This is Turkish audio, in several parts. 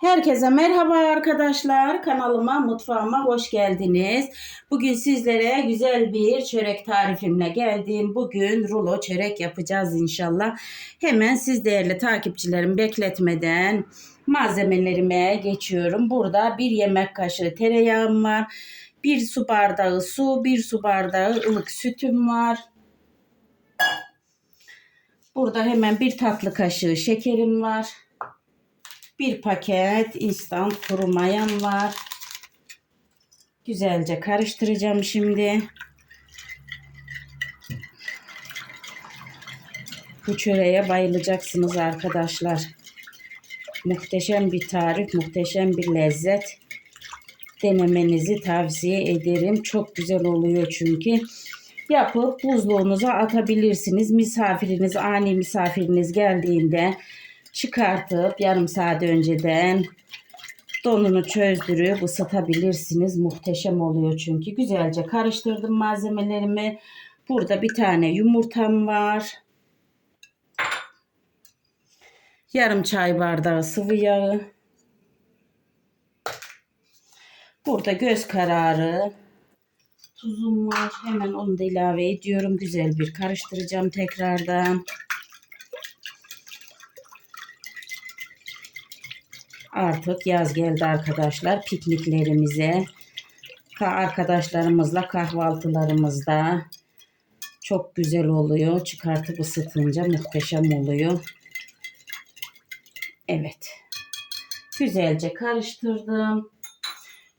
Herkese merhaba arkadaşlar. Kanalıma, mutfağıma hoş geldiniz. Bugün sizlere güzel bir çörek tarifimle geldim. Bugün rulo çörek yapacağız inşallah. Hemen siz değerli takipçilerim bekletmeden malzemelerime geçiyorum. Burada bir yemek kaşığı tereyağım var. Bir su bardağı su, bir su bardağı ılık sütüm var. Burada hemen bir tatlı kaşığı şekerim var. Bir paket instant kuru mayam var. Güzelce karıştıracağım şimdi. Bu çöreğe bayılacaksınız arkadaşlar. Muhteşem bir tarif, muhteşem bir lezzet. Denemenizi tavsiye ederim. Çok güzel oluyor çünkü. Yapıp buzluğunuza atabilirsiniz. Misafiriniz, ani misafiriniz geldiğinde çıkartıp yarım saat önceden donunu çözdürüp ısıtabilirsiniz. Muhteşem oluyor çünkü. Güzelce karıştırdım malzemelerimi. Burada bir tane yumurtam var. Yarım çay bardağı sıvı yağı. Burada göz kararı tuzum var. Hemen onu da ilave ediyorum. Güzel bir karıştıracağım tekrardan. Artık yaz geldi arkadaşlar. Pikniklerimize, arkadaşlarımızla kahvaltılarımızda çok güzel oluyor. Çıkartıp ısıtınca muhteşem oluyor. Evet. Güzelce karıştırdım.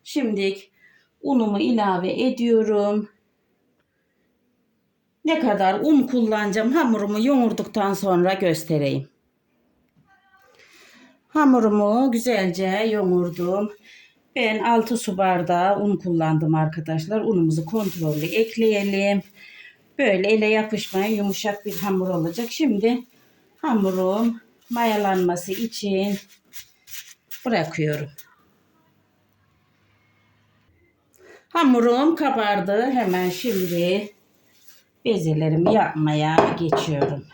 Şimdi unumu ilave ediyorum. Ne kadar un kullanacağım hamurumu yoğurduktan sonra göstereyim. Hamurumu güzelce yoğurdum. Ben 6 su bardağı un kullandım arkadaşlar. Unumuzu kontrollü ekleyelim. Böyle ele yapışmayan yumuşak bir hamur olacak. Şimdi hamurum mayalanması için bırakıyorum. Hamurum kabardı. Hemen şimdi bezelerimi yapmaya geçiyorum.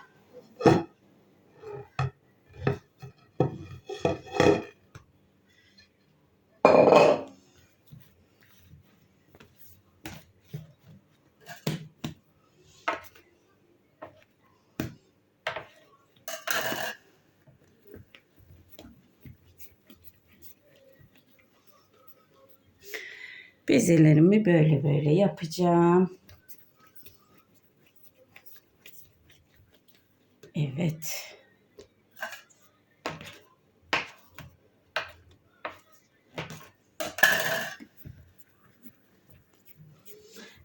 Bezelerimi böyle böyle yapacağım. Evet.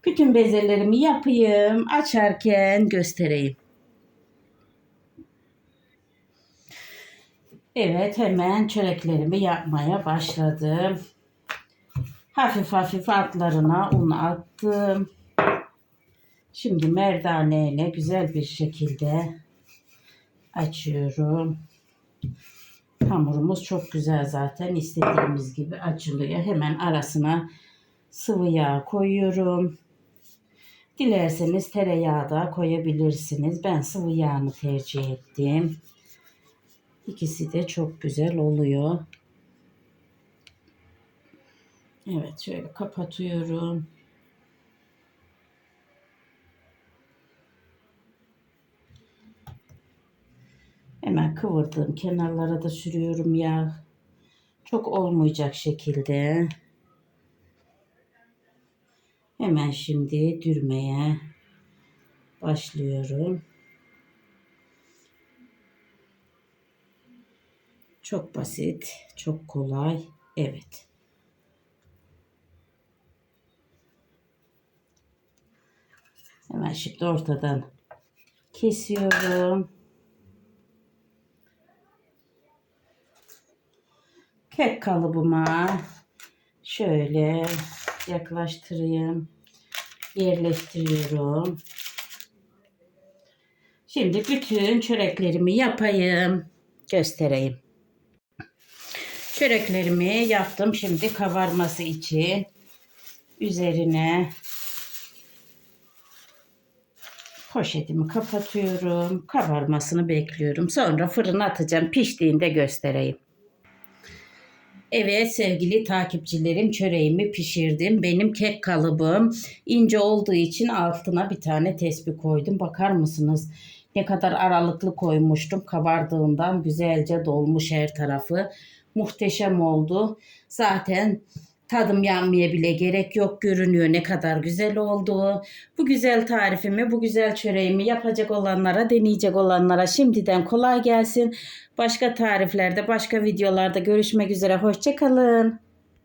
Bütün bezelerimi yapayım. Açarken göstereyim. Evet hemen çöreklerimi yapmaya başladım. Hafif hafif altlarına un attım. Şimdi merdaneyle güzel bir şekilde açıyorum. Hamurumuz çok güzel zaten istediğimiz gibi açılıyor. Hemen arasına sıvı yağ koyuyorum. Dilerseniz tereyağı da koyabilirsiniz. Ben sıvı yağını tercih ettim. İkisi de çok güzel oluyor. Evet şöyle kapatıyorum. Hemen kıvırdığım kenarlara da sürüyorum yağ. Çok olmayacak şekilde. Hemen şimdi dürmeye başlıyorum. Çok basit, çok kolay. Evet. Hemen şimdi ortadan kesiyorum. Kek kalıbıma şöyle yaklaştırayım. Yerleştiriyorum. Şimdi bütün çöreklerimi yapayım. Göstereyim. Çöreklerimi yaptım. Şimdi kabarması için üzerine Poşetimi kapatıyorum. Kabarmasını bekliyorum. Sonra fırına atacağım. Piştiğinde göstereyim. Evet sevgili takipçilerim çöreğimi pişirdim. Benim kek kalıbım ince olduğu için altına bir tane tespih koydum. Bakar mısınız? Ne kadar aralıklı koymuştum. Kabardığından güzelce dolmuş her tarafı. Muhteşem oldu. Zaten tadım yanmaya bile gerek yok. Görünüyor ne kadar güzel oldu. Bu güzel tarifimi, bu güzel çöreğimi yapacak olanlara, deneyecek olanlara şimdiden kolay gelsin. Başka tariflerde, başka videolarda görüşmek üzere. Hoşçakalın.